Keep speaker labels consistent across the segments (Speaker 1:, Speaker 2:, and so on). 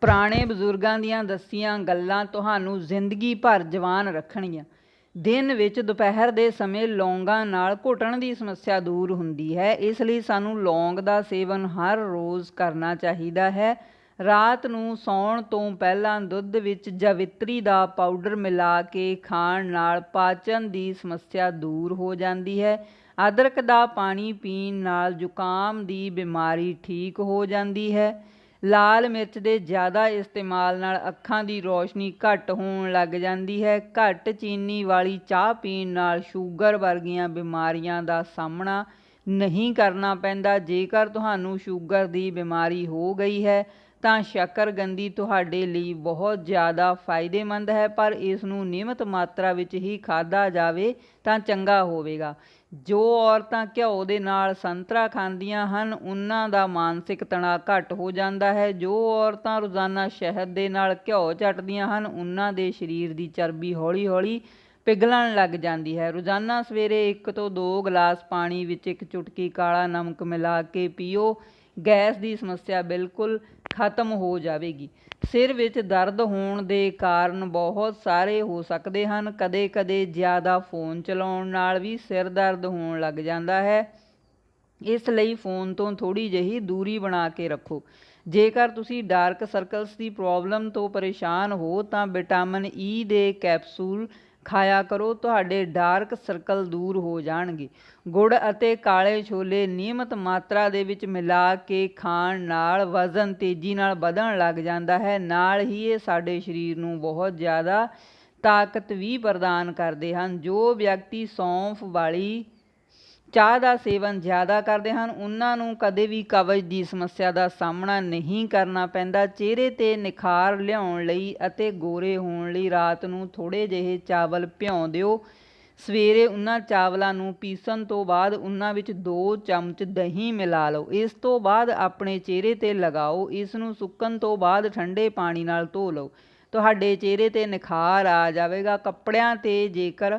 Speaker 1: ਪੁਰਾਣੇ ਬਜ਼ੁਰਗਾਂ ਦੀਆਂ ਦੱਸੀਆਂ ਗੱਲਾਂ ਤੁਹਾਨੂੰ ਜ਼ਿੰਦਗੀ ਭਰ ਜਵਾਨ ਰੱਖਣਗੀਆਂ। ਦਿਨ ਵਿੱਚ ਦੁਪਹਿਰ ਦੇ ਸਮੇਂ ਲੌਂਗਾਂ ਨਾਲ ਘੁਟਣ ਦੀ ਸਮੱਸਿਆ ਦੂਰ ਹੁੰਦੀ ਹੈ। ਇਸ ਲਈ ਸਾਨੂੰ ਲੌਂਗ ਦਾ ਸੇਵਨ ਹਰ ਰੋਜ਼ ਕਰਨਾ ਚਾਹੀਦਾ ਹੈ। ਰਾਤ ਨੂੰ ਸੌਣ ਤੋਂ ਪਹਿਲਾਂ ਦੁੱਧ ਵਿੱਚ ਜਵਿਤਰੀ ਦਾ ਪਾਊਡਰ ਮਿਲਾ ਕੇ ਖਾਣ ਨਾਲ ਪਾਚਨ ਦੀ ਸਮੱਸਿਆ ਦੂਰ ਹੋ ਜਾਂਦੀ ਹੈ। ਅਦਰਕ ਦਾ ਪਾਣੀ ਪੀਣ ਨਾਲ ਜ਼ੁਕਾਮ ਦੀ ਬਿਮਾਰੀ ਠੀਕ ਹੋ ਜਾਂਦੀ ਹੈ। ਲਾਲ ਮਿਰਚ ਦੇ ਜ਼ਿਆਦਾ ਇਸਤੇਮਾਲ ਨਾਲ ਅੱਖਾਂ ਦੀ ਰੌਸ਼ਨੀ ਘੱਟ ਹੋਣ ਲੱਗ ਜਾਂਦੀ ਹੈ। ਘੱਟ ਚੀਨੀ ਵਾਲੀ ਚਾਹ ਪੀਣ ਨਾਲ ਸ਼ੂਗਰ ਵਰਗੀਆਂ ਬਿਮਾਰੀਆਂ ਦਾ ਸਾਹਮਣਾ ਨਹੀਂ ਕਰਨਾ ਪੈਂਦਾ। ਜੇਕਰ ਤੁਹਾਨੂੰ ਸ਼ੂਗਰ ਦੀ ਬਿਮਾਰੀ ਹੋ ਗਈ ਹੈ ਤਾਂ ਸ਼ੱਕਰਗੰਦੀ ਤੁਹਾਡੇ ਲਈ ਬਹੁਤ ਜ਼ਿਆਦਾ ਫਾਇਦੇਮੰਦ ਹੈ, ਪਰ ਇਸ ਨੂੰ ਨਿਯਮਤ ਮਾਤਰਾ ਵਿੱਚ ਹੀ ਖਾਧਾ ਜਾਵੇ ਤਾਂ ਚੰਗਾ ਹੋਵੇਗਾ। ਜੋ ਔਰਤਾਂ ਘਿਓ ਦੇ ਨਾਲ ਸੰਤਰਾ ਖਾਂਦੀਆਂ ਹਨ, ਉਹਨਾਂ ਦਾ ਮਾਨਸਿਕ ਤਣਾਅ ਘੱਟ ਹੋ ਜਾਂਦਾ ਹੈ। ਜੋ ਔਰਤਾਂ ਰੋਜ਼ਾਨਾ ਸ਼ਹਿਦ ਦੇ ਨਾਲ ਘਿਓ ਚੱਟਦੀਆਂ ਹਨ, ਉਹਨਾਂ ਦੇ ਸਰੀਰ ਦੀ ਚਰਬੀ ਹੌਲੀ-ਹੌਲੀ ਪਿਘਲਣ ਲੱਗ ਜਾਂਦੀ ਹੈ। ਰੋਜ਼ਾਨਾ ਸਵੇਰੇ 1 ਤੋਂ 2 ਗਲਾਸ ਪਾਣੀ ਵਿੱਚ ਇੱਕ ਚੁਟਕੀ ਕਾਲਾ ਨਮਕ ਮਿਲਾ ਕੇ ਪੀਓ। ਗੈਸ ਦੀ ਸਮੱਸਿਆ ਬਿਲਕੁਲ ਖਤਮ ਹੋ ਜਾਵੇਗੀ। ਸਿਰ ਵਿੱਚ ਦਰਦ ਹੋਣ ਦੇ ਕਾਰਨ ਬਹੁਤ ਸਾਰੇ ਹੋ ਸਕਦੇ ਹਨ। ਕਦੇ-ਕਦੇ ਜ਼ਿਆਦਾ ਫੋਨ ਚਲਾਉਣ ਨਾਲ ਵੀ ਸਿਰ ਦਰਦ ਹੋਣ ਲੱਗ ਜਾਂਦਾ ਹੈ। ਇਸ ਲਈ ਫੋਨ ਤੋਂ ਥੋੜੀ ਜਿਹੀ ਦੂਰੀ ਬਣਾ ਕੇ ਰੱਖੋ। ਜੇਕਰ ਤੁਸੀਂ ਡਾਰਕ ਸਰਕਲਸ ਦੀ ਪ੍ਰੋਬਲਮ ਤੋਂ ਪਰੇਸ਼ਾਨ ਹੋ ਤਾਂ ਵਿਟਾਮਿਨ ਈ ਦੇ ਕੈਪਸੂਲ ਖਾਇਆ ਕਰੋ, ਤੁਹਾਡੇ ਡਾਰਕ ਸਰਕਲ ਦੂਰ ਹੋ ਜਾਣਗੇ। ਗੁੜ ਅਤੇ ਕਾਲੇ ਛੋਲੇ ਨਿਯਮਤ ਮਾਤਰਾ ਦੇ ਵਿੱਚ ਮਿਲਾ ਕੇ ਖਾਣ ਨਾਲ ਵਜ਼ਨ ਤੇਜ਼ੀ ਨਾਲ ਵਧਣ ਲੱਗ ਜਾਂਦਾ ਹੈ। ਨਾਲ ਹੀ ਇਹ ਸਾਡੇ ਸਰੀਰ ਨੂੰ ਬਹੁਤ ਜ਼ਿਆਦਾ ਤਾਕਤ ਵੀ ਪ੍ਰਦਾਨ ਕਰਦੇ ਹਨ। ਜੋ ਵਿਅਕਤੀ ਸੌਂਫ ਵਾਲੀ ਚਾਹ ਦਾ ਸੇਵਨ ਜ਼ਿਆਦਾ ਕਰਦੇ ਹਨ, ਉਹਨਾਂ ਨੂੰ ਕਦੇ ਵੀ ਕਬਜ਼ ਦੀ ਸਮੱਸਿਆ ਦਾ ਸਾਹਮਣਾ ਨਹੀਂ ਕਰਨਾ ਪੈਂਦਾ। ਚਿਹਰੇ 'ਤੇ ਨਿਖਾਰ ਲਿਆਉਣ ਲਈ ਅਤੇ ਗੋਰੇ ਹੋਣ ਲਈ ਰਾਤ ਨੂੰ ਥੋੜ੍ਹੇ ਜਿਹੇ ਚਾਵਲ ਭਿਉਂ ਦਿਓ। ਸਵੇਰੇ ਉਹਨਾਂ ਚਾਵਲਾਂ ਨੂੰ ਪੀਸਣ ਤੋਂ ਬਾਅਦ ਉਹਨਾਂ ਵਿੱਚ 2 ਚਮਚ ਦਹੀਂ ਮਿਲਾ ਲਓ। ਇਸ ਤੋਂ ਬਾਅਦ ਆਪਣੇ ਚਿਹਰੇ 'ਤੇ ਲਗਾਓ। ਇਸ ਨੂੰ ਸੁੱਕਣ ਤੋਂ ਬਾਅਦ ਠੰਡੇ ਪਾਣੀ ਨਾਲ ਧੋ ਲਓ। ਤੁਹਾਡੇ ਚਿਹਰੇ 'ਤੇ ਨਿਖਾਰ ਆ ਜਾਵੇਗਾ। ਕੱਪੜਿਆਂ 'ਤੇ ਜੇਕਰ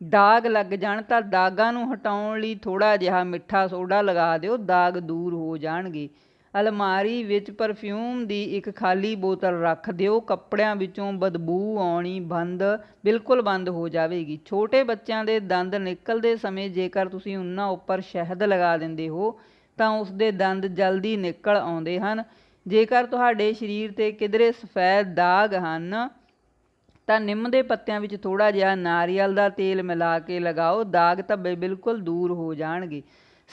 Speaker 1: ਦਾਗ ਲੱਗ ਜਾਣ ਤਾਂ ਦਾਗਾਂ ਨੂੰ ਹਟਾਉਣ ਲਈ ਥੋੜ੍ਹਾ ਜਿਹਾ ਮਿੱਠਾ ਸੋਡਾ ਲਗਾ ਦਿਓ, ਦਾਗ ਦੂਰ ਹੋ ਜਾਣਗੇ। ਅਲਮਾਰੀ ਵਿੱਚ ਪਰਫਿਊਮ ਦੀ ਇੱਕ ਖਾਲੀ ਬੋਤਲ ਰੱਖ ਦਿਓ, ਕੱਪੜਿਆਂ ਵਿੱਚੋਂ ਬਦਬੂ ਆਉਣੀ ਬੰਦ, ਬਿਲਕੁਲ ਬੰਦ ਹੋ ਜਾਵੇਗੀ। ਛੋਟੇ ਬੱਚਿਆਂ ਦੇ ਦੰਦ ਨਿਕਲਦੇ ਸਮੇਂ ਜੇਕਰ ਤੁਸੀਂ ਉਹਨਾਂ ਉੱਪਰ ਸ਼ਹਿਦ ਲਗਾ ਦਿੰਦੇ ਹੋ, ਤਾਂ ਉਸ ਦੇ ਦੰਦ ਜਲਦੀ ਨਿਕਲ ਆਉਂਦੇ ਹਨ। ਜੇਕਰ ਤੁਹਾਡੇ ਸਰੀਰ 'ਤੇ ਕਿਧਰੇ ਸਫੈਦ ਦਾਗ ਹਨ ਤਾਂ ਨਿੰਮ ਦੇ ਪੱਤਿਆਂ ਵਿੱਚ ਥੋੜ੍ਹਾ ਜਿਹਾ ਨਾਰੀਅਲ ਦਾ ਤੇਲ ਮਿਲਾ ਕੇ ਲਗਾਓ, ਦਾਗ ਧੱਬੇ ਬਿਲਕੁਲ ਦੂਰ ਹੋ ਜਾਣਗੇ।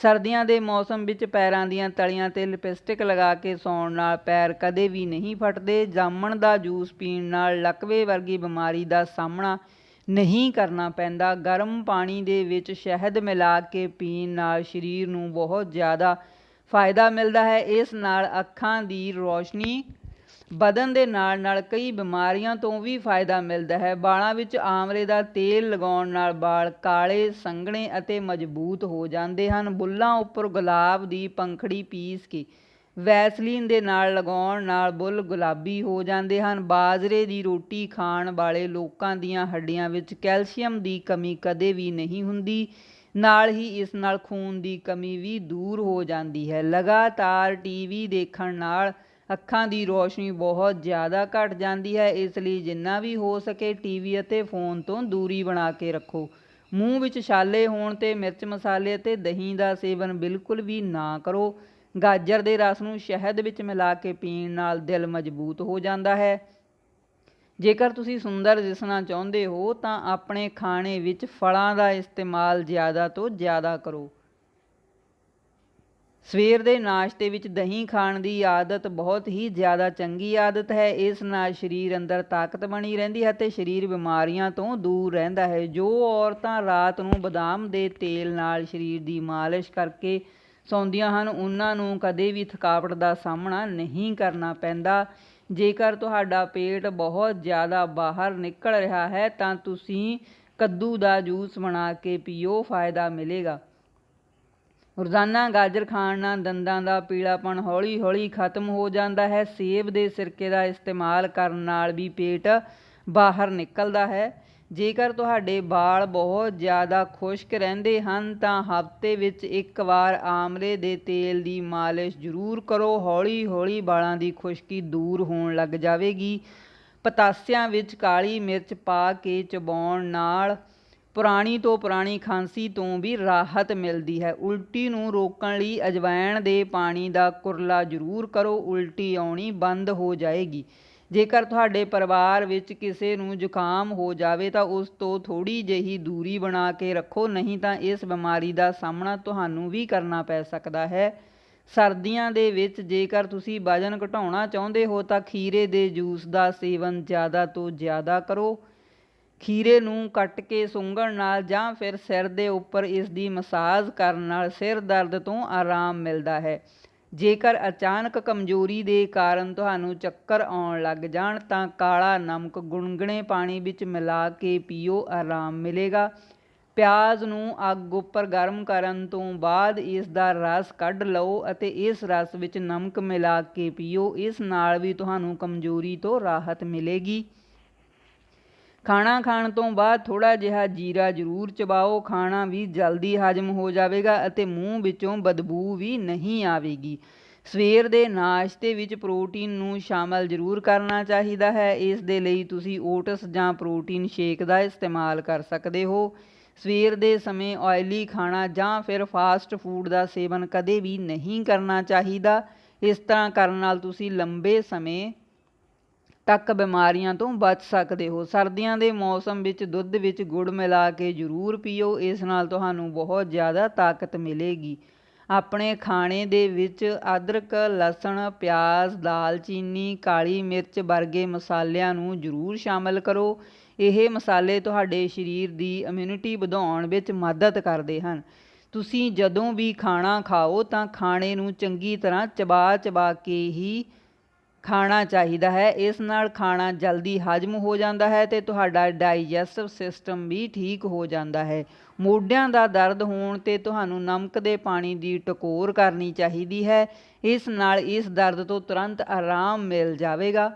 Speaker 1: ਸਰਦੀਆਂ ਦੇ ਮੌਸਮ ਵਿੱਚ ਪੈਰਾਂ ਦੀਆਂ ਤਲੀਆਂ 'ਤੇ ਲਿਪਸਟਿਕ ਲਗਾ ਕੇ ਸੌਣ ਨਾਲ ਪੈਰ ਕਦੇ ਵੀ ਨਹੀਂ ਫਟਦੇ, ਜਾਮਣ ਦਾ ਜੂਸ ਪੀਣ ਨਾਲ ਲਕਵੇ ਵਰਗੀ ਬਿਮਾਰੀ ਦਾ ਸਾਹਮਣਾ ਨਹੀਂ ਕਰਨਾ ਪੈਂਦਾ। ਗਰਮ ਪਾਣੀ ਦੇ ਵਿੱਚ ਸ਼ਹਿਦ ਮਿਲਾ ਕੇ ਪੀਣ ਨਾਲ ਸਰੀਰ ਨੂੰ ਬਹੁਤ ਜ਼ਿਆਦਾ ਫਾਇਦਾ ਮਿਲਦਾ ਹੈ। ਇਸ ਨਾਲ ਅੱਖਾਂ ਦੀ ਰੋਸ਼ਨੀ ਵਧਣ ਦੇ ਨਾਲ ਨਾਲ ਕਈ ਬਿਮਾਰੀਆਂ ਤੋਂ ਵੀ ਫਾਇਦਾ ਮਿਲਦਾ ਹੈ। ਵਾਲਾਂ ਵਿੱਚ ਆਮਲੇ ਦਾ ਤੇਲ ਲਗਾਉਣ ਨਾਲ ਵਾਲ ਕਾਲੇ, ਸੰਘਣੇ ਅਤੇ ਮਜ਼ਬੂਤ ਹੋ ਜਾਂਦੇ ਹਨ। ਬੁੱਲਾਂ ਉੱਪਰ ਗੁਲਾਬ ਦੀ ਪੰਖੜੀ ਪੀਸ ਕੇ ਵੈਸਲੀਨ ਦੇ ਨਾਲ ਲਗਾਉਣ ਨਾਲ ਬੁੱਲ ਗੁਲਾਬੀ ਹੋ ਜਾਂਦੇ ਹਨ। ਬਾਜਰੇ ਦੀ ਰੋਟੀ ਖਾਣ ਵਾਲੇ ਲੋਕਾਂ ਦੀਆਂ ਹੱਡੀਆਂ ਵਿੱਚ ਕੈਲਸ਼ੀਅਮ ਦੀ ਕਮੀ ਕਦੇ ਵੀ ਨਹੀਂ ਹੁੰਦੀ। ਨਾਲ ਹੀ ਇਸ ਨਾਲ ਖੂਨ ਦੀ ਕਮੀ ਵੀ ਦੂਰ ਹੋ ਜਾਂਦੀ ਹੈ। ਲਗਾਤਾਰ ਟੀਵੀ ਦੇਖਣ ਨਾਲ ਅੱਖਾਂ ਦੀ ਰੋਸ਼ਨੀ ਬਹੁਤ ਜ਼ਿਆਦਾ ਘੱਟ ਜਾਂਦੀ ਹੈ, ਇਸ ਲਈ ਜਿੰਨਾ ਵੀ ਹੋ ਸਕੇ ਟੀਵੀ ਅਤੇ ਫੋਨ ਤੋਂ ਦੂਰੀ ਬਣਾ ਕੇ ਰੱਖੋ। ਮੂੰਹ ਵਿੱਚ ਛਾਲੇ ਹੋਣ 'ਤੇ ਮਿਰਚ ਮਸਾਲੇ ਅਤੇ ਦਹੀਂ ਦਾ ਸੇਵਨ ਬਿਲਕੁਲ ਵੀ ਨਾ ਕਰੋ। ਗਾਜਰ ਦੇ ਰਸ ਨੂੰ ਸ਼ਹਿਦ ਵਿੱਚ ਮਿਲਾ ਕੇ ਪੀਣ ਨਾਲ ਦਿਲ ਮਜ਼ਬੂਤ ਹੋ ਜਾਂਦਾ ਹੈ। ਜੇਕਰ ਤੁਸੀਂ ਸੁੰਦਰ ਦਿਸਣਾ ਚਾਹੁੰਦੇ ਹੋ, ਤਾਂ ਆਪਣੇ ਖਾਣੇ ਵਿੱਚ ਫਲਾਂ ਦਾ ਇਸਤੇਮਾਲ ਜ਼ਿਆਦਾ ਤੋਂ ਜ਼ਿਆਦਾ ਕਰੋ। ਸਵੇਰ ਦੇ ਨਾਸ਼ਤੇ ਵਿੱਚ ਦਹੀਂ ਖਾਣ ਦੀ ਆਦਤ ਬਹੁਤ ਹੀ ਜ਼ਿਆਦਾ ਚੰਗੀ ਆਦਤ ਹੈ। ਇਸ ਨਾਲ ਸਰੀਰ ਅੰਦਰ ਤਾਕਤ ਬਣੀ ਰਹਿੰਦੀ ਹੈ ਤੇ ਸਰੀਰ ਬਿਮਾਰੀਆਂ ਤੋਂ ਦੂਰ ਰਹਿੰਦਾ ਹੈ। ਜੋ ਔਰਤਾਂ ਰਾਤ ਨੂੰ ਬਦਾਮ ਦੇ ਤੇਲ ਨਾਲ ਸਰੀਰ ਦੀ ਮਾਲਿਸ਼ ਕਰਕੇ ਸੌਂਦੀਆਂ ਹਨ, ਉਹਨਾਂ ਨੂੰ ਕਦੇ ਵੀ ਥਕਾਵਟ ਦਾ ਸਾਹਮਣਾ ਨਹੀਂ ਕਰਨਾ ਪੈਂਦਾ। ਜੇਕਰ ਤੁਹਾਡਾ ਪੇਟ ਬਹੁਤ ਜ਼ਿਆਦਾ ਬਾਹਰ ਨਿਕਲ ਰਿਹਾ ਹੈ ਤਾਂ ਤੁਸੀਂ ਕੱਦੂ ਦਾ ਜੂਸ ਬਣਾ ਕੇ ਪੀਓ, ਫਾਇਦਾ ਮਿਲੇਗਾ। ਰੋਜ਼ਾਨਾ ਗਾਜਰ ਖਾਣ ਨਾਲ ਦੰਦਾਂ ਦਾ ਪੀਲਾਪਣ ਹੌਲੀ ਹੌਲੀ ਖਤਮ ਹੋ ਜਾਂਦਾ ਹੈ। ਸੇਬ ਦੇ ਸਿਰਕੇ ਦਾ ਇਸਤੇਮਾਲ ਕਰਨ ਨਾਲ ਵੀ ਪੇਟ ਬਾਹਰ ਨਿਕਲਦਾ ਹੈ। ਜੇਕਰ ਤੁਹਾਡੇ ਵਾਲ ਬਹੁਤ ਜ਼ਿਆਦਾ ਖੁਸ਼ਕ ਰਹਿੰਦੇ ਹਨ, ਤਾਂ ਹਫ਼ਤੇ ਵਿੱਚ ਇੱਕ ਵਾਰ ਆਮਲੇ ਦੇ ਤੇਲ ਦੀ ਮਾਲਿਸ਼ ਜ਼ਰੂਰ ਕਰੋ। ਹੌਲੀ-ਹੌਲੀ ਵਾਲਾਂ ਦੀ ਖੁਸ਼ਕੀ ਦੂਰ ਹੋਣ ਲੱਗ ਜਾਵੇਗੀ। ਪਤਾਸਿਆਂ ਵਿੱਚ ਕਾਲੀ ਮਿਰਚ ਪਾ ਕੇ ਚਬਾਉਣ ਨਾਲ ਪੁਰਾਣੀ ਤੋਂ ਪੁਰਾਣੀ ਖਾਂਸੀ ਤੋਂ ਵੀ ਰਾਹਤ ਮਿਲਦੀ ਹੈ। ਉਲਟੀ ਨੂੰ ਰੋਕਣ ਲਈ ਅਜਵਾਇਣ ਦੇ ਪਾਣੀ ਦਾ ਕੁਰਲਾ ਜ਼ਰੂਰ ਕਰੋ, ਉਲਟੀ ਆਉਣੀ ਬੰਦ ਹੋ ਜਾਏਗੀ। ਜੇਕਰ ਤੁਹਾਡੇ ਪਰਿਵਾਰ ਵਿੱਚ ਕਿਸੇ ਨੂੰ ਜ਼ੁਕਾਮ ਹੋ ਜਾਵੇ ਤਾਂ ਉਸ ਤੋਂ ਥੋੜ੍ਹੀ ਜਿਹੀ ਦੂਰੀ ਬਣਾ ਕੇ ਰੱਖੋ, ਨਹੀਂ ਤਾਂ ਇਸ ਬਿਮਾਰੀ ਦਾ ਸਾਹਮਣਾ ਤੁਹਾਨੂੰ ਵੀ ਕਰਨਾ ਪੈ ਸਕਦਾ ਹੈ। ਸਰਦੀਆਂ ਦੇ ਵਿੱਚ ਜੇਕਰ ਤੁਸੀਂ ਵਜ਼ਨ ਘਟਾਉਣਾ ਚਾਹੁੰਦੇ ਹੋ ਤਾਂ ਖੀਰੇ ਦੇ ਜੂਸ ਦਾ ਸੇਵਨ ਜ਼ਿਆਦਾ ਤੋਂ ਜ਼ਿਆਦਾ ਕਰੋ। ਖੀਰੇ ਨੂੰ ਕੱਟ ਕੇ ਸੁੰਘਣ ਨਾਲ ਜਾਂ ਫਿਰ ਸਿਰ ਦੇ ਉੱਪਰ ਇਸ ਦੀ ਮਸਾਜ ਕਰਨ ਨਾਲ ਸਿਰ ਦਰਦ ਤੋਂ ਆਰਾਮ ਮਿਲਦਾ ਹੈ। ਜੇਕਰ ਅਚਾਨਕ ਕਮਜ਼ੋਰੀ ਦੇ ਕਾਰਨ ਤੁਹਾਨੂੰ ਚੱਕਰ ਆਉਣ ਲੱਗ ਜਾਣ ਤਾਂ ਕਾਲਾ ਨਮਕ ਗੁਣਗਣੇ ਪਾਣੀ ਵਿੱਚ ਮਿਲਾ ਕੇ ਪੀਓ, ਆਰਾਮ ਮਿਲੇਗਾ। ਪਿਆਜ਼ ਨੂੰ ਅੱਗ ਉੱਪਰ ਗਰਮ ਕਰਨ ਤੋਂ ਬਾਅਦ ਇਸ ਦਾ ਰਸ ਕੱਢ ਲਓ ਅਤੇ ਇਸ ਰਸ ਵਿੱਚ ਨਮਕ ਮਿਲਾ ਕੇ ਪੀਓ। ਇਸ ਨਾਲ ਵੀ ਤੁਹਾਨੂੰ ਕਮਜ਼ੋਰੀ ਤੋਂ ਰਾਹਤ ਮਿਲੇਗੀ। ਖਾਣਾ ਖਾਣ ਤੋਂ ਬਾਅਦ ਥੋੜ੍ਹਾ ਜਿਹਾ ਜੀਰਾ ਜ਼ਰੂਰ ਚਬਾਓ, ਖਾਣਾ ਵੀ ਜਲਦੀ ਹਜਮ ਹੋ ਜਾਵੇਗਾ ਅਤੇ ਮੂੰਹ ਵਿੱਚੋਂ ਬਦਬੂ ਵੀ ਨਹੀਂ ਆਵੇਗੀ। ਸਵੇਰ ਦੇ ਨਾਸ਼ਤੇ ਵਿੱਚ ਪ੍ਰੋਟੀਨ ਨੂੰ ਸ਼ਾਮਲ ਜ਼ਰੂਰ ਕਰਨਾ ਚਾਹੀਦਾ ਹੈ। ਇਸ ਦੇ ਲਈ ਤੁਸੀਂ ਓਟਸ ਜਾਂ ਪ੍ਰੋਟੀਨ ਸ਼ੇਕ ਦਾ ਇਸਤੇਮਾਲ ਕਰ ਸਕਦੇ ਹੋ। ਸਵੇਰ ਦੇ ਸਮੇਂ ਆਇਲੀ ਖਾਣਾ ਜਾਂ ਫਿਰ ਫਾਸਟ ਫੂਡ ਦਾ ਸੇਵਨ ਕਦੇ ਵੀ ਨਹੀਂ ਕਰਨਾ ਚਾਹੀਦਾ। ਇਸ ਤਰ੍ਹਾਂ ਕਰਨ ਨਾਲ ਤੁਸੀਂ ਲੰਬੇ ਸਮੇਂ ਤੱਕ ਬਿਮਾਰੀਆਂ ਤੋਂ ਬਚ ਸਕਦੇ ਹੋ। ਸਰਦੀਆਂ ਦੇ ਮੌਸਮ ਵਿੱਚ ਦੁੱਧ ਵਿੱਚ ਗੁੜ ਮਿਲਾ ਕੇ ਜ਼ਰੂਰ ਪੀਓ। ਇਸ ਨਾਲ ਤੁਹਾਨੂੰ ਬਹੁਤ ਜ਼ਿਆਦਾ ਤਾਕਤ ਮਿਲੇਗੀ। ਆਪਣੇ ਖਾਣੇ ਦੇ ਵਿੱਚ ਅਦਰਕ, ਲਸਣ, ਪਿਆਜ਼ ਦਾਲਚੀਨੀ ਕਾਲੀ ਮਿਰਚ ਵਰਗੇ ਮਸਾਲਿਆਂ ਨੂੰ ਜ਼ਰੂਰ ਸ਼ਾਮਲ ਕਰੋ। ਇਹ ਮਸਾਲੇ ਤੁਹਾਡੇ ਸਰੀਰ ਦੀ ਇਮਿਊਨਿਟੀ ਵਧਾਉਣ ਵਿੱਚ ਮਦਦ ਕਰਦੇ ਹਨ। ਤੁਸੀਂ ਜਦੋਂ ਵੀ ਖਾਣਾ ਖਾਓ ਤਾਂ ਖਾਣੇ ਨੂੰ ਚੰਗੀ ਤਰ੍ਹਾਂ ਚਬਾ ਚਬਾ ਕੇ ਹੀ ਖਾਣਾ ਚਾਹੀਦਾ ਹੈ, ਇਸ ਨਾਲ ਖਾਣਾ ਜਲਦੀ ਹਜਮ ਹੋ ਜਾਂਦਾ ਹੈ ਤੇ ਤੁਹਾਡਾ ਡਾਈਜੈਸਟਿਵ ਸਿਸਟਮ ਵੀ ਠੀਕ ਹੋ ਜਾਂਦਾ ਹੈ। ਮੋਢਿਆਂ ਦਾ ਦਰਦ ਹੋਣ ਤੇ ਤੁਹਾਨੂੰ ਨਮਕ ਦੇ ਪਾਣੀ ਦੀ ਟਕੋਰ ਕਰਨੀ ਚਾਹੀਦੀ ਹੈ। ਇਸ ਨਾਲ ਇਸ ਦਰਦ ਤੋਂ ਤੁਰੰਤ ਆਰਾਮ ਮਿਲ ਜਾਵੇਗਾ।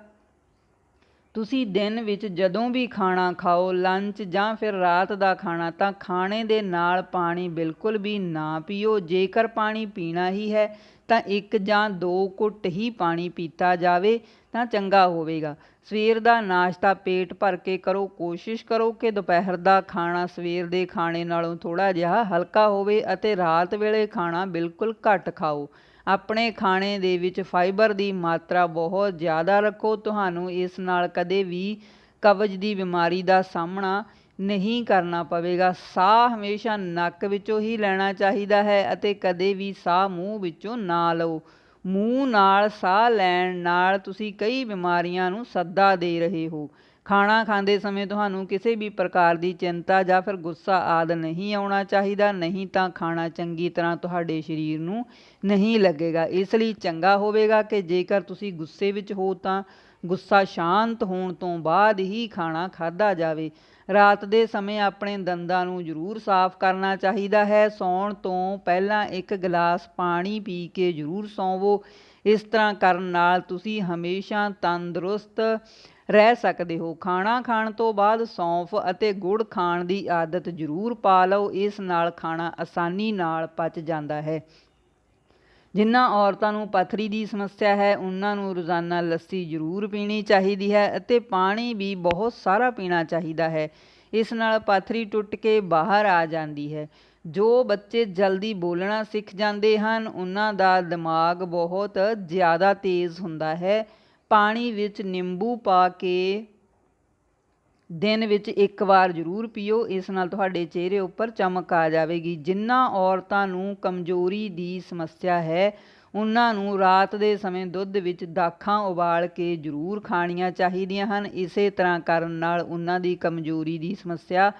Speaker 1: ਤੁਸੀਂ ਦਿਨ ਵਿੱਚ ਜਦੋਂ ਵੀ ਖਾਣਾ ਖਾਓ, ਲੰਚ ਜਾਂ ਫਿਰ ਰਾਤ ਦਾ ਖਾਣਾ, ਤਾਂ ਖਾਣੇ ਦੇ ਨਾਲ ਪਾਣੀ ਬਿਲਕੁਲ ਵੀ ਨਾ ਪੀਓ। ਜੇਕਰ ਪਾਣੀ ਪੀਣਾ ਹੀ ਹੈ ਤਾਂ ਇੱਕ ਜਾਂ ਦੋ ਘੁੱਟ ਹੀ ਪਾਣੀ ਪੀਤਾ ਜਾਵੇ ਤਾਂ ਚੰਗਾ ਹੋਵੇਗਾ। ਸਵੇਰ ਦਾ ਨਾਸ਼ਤਾ ਪੇਟ ਭਰ ਕੇ ਕਰੋ, ਕੋਸ਼ਿਸ਼ ਕਰੋ ਕਿ ਦੁਪਹਿਰ ਦਾ ਖਾਣਾ ਸਵੇਰ ਦੇ ਖਾਣੇ ਨਾਲੋਂ ਥੋੜ੍ਹਾ ਜਿਹਾ ਹਲਕਾ ਹੋਵੇ ਅਤੇ ਰਾਤ ਵੇਲੇ ਖਾਣਾ ਬਿਲਕੁਲ ਘੱਟ ਖਾਓ। ਆਪਣੇ ਖਾਣੇ ਦੇ ਵਿੱਚ ਫਾਈਬਰ ਦੀ ਮਾਤਰਾ ਬਹੁਤ ਜ਼ਿਆਦਾ ਰੱਖੋ। ਤੁਹਾਨੂੰ ਇਸ ਨਾਲ ਕਦੇ ਵੀ ਕਬਜ਼ ਦੀ ਬਿਮਾਰੀ ਦਾ ਸਾਹਮਣਾ ਨਹੀਂ ਕਰਨਾ ਪਵੇਗਾ। ਸਾਹ ਹਮੇਸ਼ਾ ਨੱਕ ਵਿੱਚੋਂ ਹੀ ਲੈਣਾ ਚਾਹੀਦਾ ਹੈ ਅਤੇ ਕਦੇ ਵੀ ਸਾਹ ਮੂੰਹ ਵਿੱਚੋਂ ਨਾ ਲਓ। ਮੂੰਹ ਨਾਲ ਸਾਹ ਲੈਣ ਨਾਲ ਤੁਸੀਂ ਕਈ ਬਿਮਾਰੀਆਂ ਨੂੰ ਸੱਦਾ ਦੇ ਰਹੇ ਹੋ। ਖਾਣਾ ਖਾਂਦੇ ਸਮੇਂ ਤੁਹਾਨੂੰ ਕਿਸੇ ਵੀ ਪ੍ਰਕਾਰ ਦੀ ਚਿੰਤਾ ਜਾਂ ਫਿਰ ਗੁੱਸਾ ਆਦ ਨਹੀਂ ਆਉਣਾ ਚਾਹੀਦਾ। ਨਹੀਂ ਤਾਂ ਖਾਣਾ ਚੰਗੀ ਤਰ੍ਹਾਂ ਤੁਹਾਡੇ ਸਰੀਰ ਨੂੰ ਨਹੀਂ ਲੱਗੇਗਾ। ਇਸ ਲਈ ਚੰਗਾ ਹੋਵੇਗਾ ਕਿ ਜੇਕਰ ਤੁਸੀਂ ਗੁੱਸੇ ਵਿੱਚ ਹੋ ਤਾਂ ਗੁੱਸਾ ਸ਼ਾਂਤ ਹੋਣ ਤੋਂ ਬਾਅਦ ਹੀ ਖਾਣਾ ਖਾਧਾ ਜਾਵੇ। ਰਾਤ ਦੇ ਸਮੇਂ ਆਪਣੇ ਦੰਦਾਂ ਨੂੰ ਜ਼ਰੂਰ ਸਾਫ਼ ਕਰਨਾ ਚਾਹੀਦਾ ਹੈ। ਸੌਣ ਤੋਂ ਪਹਿਲਾਂ ਇੱਕ ਗਲਾਸ ਪਾਣੀ ਪੀ ਕੇ ਜ਼ਰੂਰ ਸੌਵੋ। ਇਸ ਤਰ੍ਹਾਂ ਕਰਨ ਨਾਲ ਤੁਸੀਂ ਹਮੇਸ਼ਾ ਤੰਦਰੁਸਤ ਰਹਿ ਸਕਦੇ ਹੋ। ਖਾਣਾ ਖਾਣ ਤੋਂ ਬਾਅਦ ਸੌਂਫ ਅਤੇ ਗੁੜ ਖਾਣ ਦੀ ਆਦਤ ਜ਼ਰੂਰ ਪਾ ਲਓ। ਇਸ ਨਾਲ ਖਾਣਾ ਆਸਾਨੀ ਨਾਲ ਪਚ ਜਾਂਦਾ ਹੈ। ਜਿਨ੍ਹਾਂ ਔਰਤਾਂ ਨੂੰ ਪਥਰੀ ਦੀ ਸਮੱਸਿਆ ਹੈ, ਉਹਨਾਂ ਨੂੰ ਰੋਜ਼ਾਨਾ ਲੱਸੀ ਜ਼ਰੂਰ ਪੀਣੀ ਚਾਹੀਦੀ ਹੈ ਅਤੇ ਪਾਣੀ ਵੀ ਬਹੁਤ ਸਾਰਾ ਪੀਣਾ ਚਾਹੀਦਾ ਹੈ। ਇਸ ਨਾਲ ਪਥਰੀ ਟੁੱਟ ਕੇ ਬਾਹਰ ਆ ਜਾਂਦੀ ਹੈ। ਜੋ ਬੱਚੇ ਜਲਦੀ ਬੋਲਣਾ ਸਿੱਖ ਜਾਂਦੇ ਹਨ, ਉਹਨਾਂ ਦਾ ਦਿਮਾਗ ਬਹੁਤ ਜ਼ਿਆਦਾ ਤੇਜ਼ ਹੁੰਦਾ ਹੈ। ਪਾਣੀ ਵਿੱਚ ਨਿੰਬੂ ਪਾ ਕੇ ਦਿਨ ਵਿੱਚ ਇੱਕ ਵਾਰ ਜ਼ਰੂਰ ਪੀਓ, ਇਸ ਨਾਲ ਤੁਹਾਡੇ ਚਿਹਰੇ ਉੱਪਰ ਚਮਕ ਆ ਜਾਵੇਗੀ। ਜਿਨ੍ਹਾਂ ਔਰਤਾਂ ਨੂੰ ਕਮਜ਼ੋਰੀ ਦੀ ਸਮੱਸਿਆ ਹੈ, ਉਹਨਾਂ ਨੂੰ ਰਾਤ ਦੇ ਸਮੇਂ ਦੁੱਧ ਵਿੱਚ ਦਾਖਾਂ ਉਬਾਲ ਕੇ ਜ਼ਰੂਰ ਖਾਣੀਆਂ ਚਾਹੀਦੀਆਂ ਹਨ। ਇਸੇ ਤਰ੍ਹਾਂ ਕਰਨ ਨਾਲ ਉਹਨਾਂ ਦੀ ਕਮਜ਼ੋਰੀ ਦੀ ਸਮੱਸਿਆ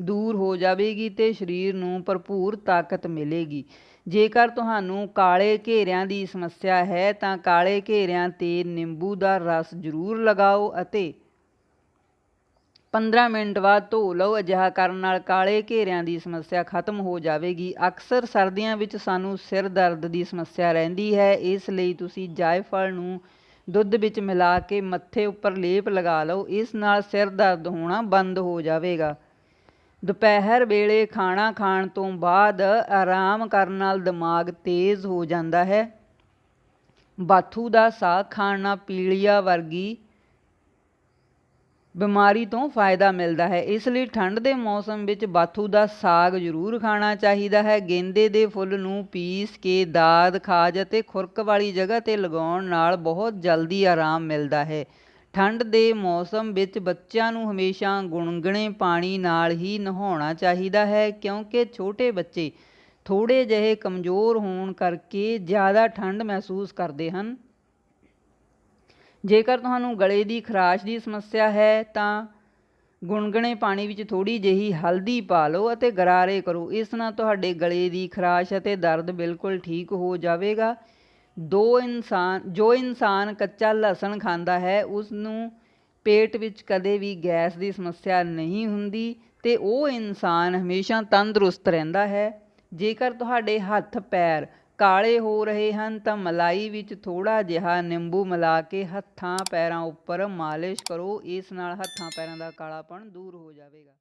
Speaker 1: ਦੂਰ ਹੋ ਜਾਵੇਗੀ ਤੇ ਸਰੀਰ ਨੂੰ ਭਰਪੂਰ ਤਾਕਤ ਮਿਲੇਗੀ। ਜੇਕਰ ਤੁਹਾਨੂੰ ਕਾਲੇ ਘੇਰਿਆਂ ਦੀ ਸਮੱਸਿਆ ਹੈ, ਤਾਂ ਕਾਲੇ ਘੇਰਿਆਂ ਤੇ ਨਿੰਬੂ ਦਾ ਰਸ ਜ਼ਰੂਰ ਲਗਾਓ ਅਤੇ 15 ਮਿੰਟ ਬਾਅਦ ਧੋ ਲਓ, ਅਜਿਹਾ ਕਰਨ ਨਾਲ ਕਾਲੇ ਘੇਰਿਆਂ ਦੀ ਸਮੱਸਿਆ ਖਤਮ ਹੋ ਜਾਵੇਗੀ। ਅਕਸਰ ਸਰਦੀਆਂ ਵਿੱਚ ਸਾਨੂੰ ਸਿਰ ਦਰਦ ਦੀ ਸਮੱਸਿਆ ਰਹਿੰਦੀ ਹੈ, ਇਸ ਲਈ ਤੁਸੀਂ ਜਾਇਫਲ ਨੂੰ ਦੁੱਧ ਵਿੱਚ ਮਿਲਾ ਕੇ ਮੱਥੇ ਉੱਪਰ ਲੇਪ ਲਗਾ ਲਓ। ਇਸ ਨਾਲ ਸਿਰ ਦਰਦ ਹੋਣਾ ਬੰਦ ਹੋ ਜਾਵੇਗਾ। ਦੁਪਹਿਰ ਵੇਲੇ ਖਾਣਾ ਖਾਣ ਤੋਂ ਬਾਅਦ ਆਰਾਮ ਕਰਨ ਨਾਲ ਦਿਮਾਗ ਤੇਜ਼ ਹੋ ਜਾਂਦਾ ਹੈ। ਬਾਥੂ ਦਾ ਸਾਗ ਖਾਣਾ ਪੀਲੀਆ ਵਰਗੀ ਬਿਮਾਰੀ ਤੋਂ ਫਾਇਦਾ ਮਿਲਦਾ ਹੈ। ਇਸ ਲਈ ਠੰਡ ਦੇ ਮੌਸਮ ਵਿੱਚ ਬਾਥੂ ਦਾ ਸਾਗ ਜ਼ਰੂਰ ਖਾਣਾ ਚਾਹੀਦਾ ਹੈ। ਗੇਂਦੇ ਦੇ ਫੁੱਲ ਨੂੰ ਪੀਸ ਕੇ ਦਾਦ, ਖਾਜ ਅਤੇ ਖੁਰਕ ਵਾਲੀ ਜਗ੍ਹਾ ਤੇ ਲਗਾਉਣ ਨਾਲ ਬਹੁਤ ਜਲਦੀ ਆਰਾਮ ਮਿਲਦਾ ਹੈ। ਠੰਡ ਦੇ ਮੌਸਮ ਵਿੱਚ ਬੱਚਿਆਂ ਨੂੰ ਹਮੇਸ਼ਾ ਗੁਣਗਣੇ ਪਾਣੀ ਨਾਲ ਹੀ ਨਹਾਉਣਾ ਚਾਹੀਦਾ ਹੈ ਕਿਉਂਕਿ ਛੋਟੇ ਬੱਚੇ ਥੋੜੇ ਜਿਹੇ ਕਮਜ਼ੋਰ ਹੋਣ ਕਰਕੇ ਜ਼ਿਆਦਾ ਠੰਡ ਮਹਿਸੂਸ ਕਰਦੇ ਹਨ। ਜੇਕਰ ਤੁਹਾਨੂੰ ਗਲੇ ਦੀ ਖਰਾਸ਼ ਦੀ ਸਮੱਸਿਆ ਹੈ, ਤਾਂ ਗੁਣਗੁਣੇ ਪਾਣੀ ਵਿੱਚ ਥੋੜੀ ਜਿਹੀ ਹਲਦੀ ਪਾ ਲਓ ਅਤੇ ਗਰਾਰੇ ਕਰੋ। ਇਸ ਨਾਲ ਤੁਹਾਡੇ ਗਲੇ ਦੀ ਖਰਾਸ਼ ਅਤੇ ਦਰਦ ਬਿਲਕੁਲ ਠੀਕ ਹੋ ਜਾਵੇਗਾ। ਦੋ ਇਨਸਾਨ, ਜੋ ਇਨਸਾਨ ਕੱਚਾ ਲਸਣ ਖਾਂਦਾ ਹੈ ਉਸ ਨੂੰ ਪੇਟ ਵਿੱਚ ਕਦੇ ਵੀ ਗੈਸ ਦੀ ਸਮੱਸਿਆ ਨਹੀਂ ਹੁੰਦੀ ਤੇ ਉਹ ਇਨਸਾਨ ਹਮੇਸ਼ਾ ਤੰਦਰੁਸਤ ਰਹਿੰਦਾ ਹੈ। ਜੇਕਰ ਤੁਹਾਡੇ ਹੱਥ, ਪੈਰ ਕਾਲੇ ਹੋ ਰਹੇ ਹਨ ਤਾਂ ਮਲਾਈ ਵਿੱਚ ਥੋੜਾ ਜਿਹਾ ਨਿੰਬੂ ਮਿਲਾ ਕੇ ਹੱਥਾਂ ਪੈਰਾਂ ਉੱਪਰ ਮਾਲਿਸ਼ ਕਰੋ, ਇਸ ਨਾਲ ਹੱਥਾਂ ਪੈਰਾਂ ਦਾ ਕਾਲਾਪਣ ਦੂਰ ਹੋ ਜਾਵੇਗਾ।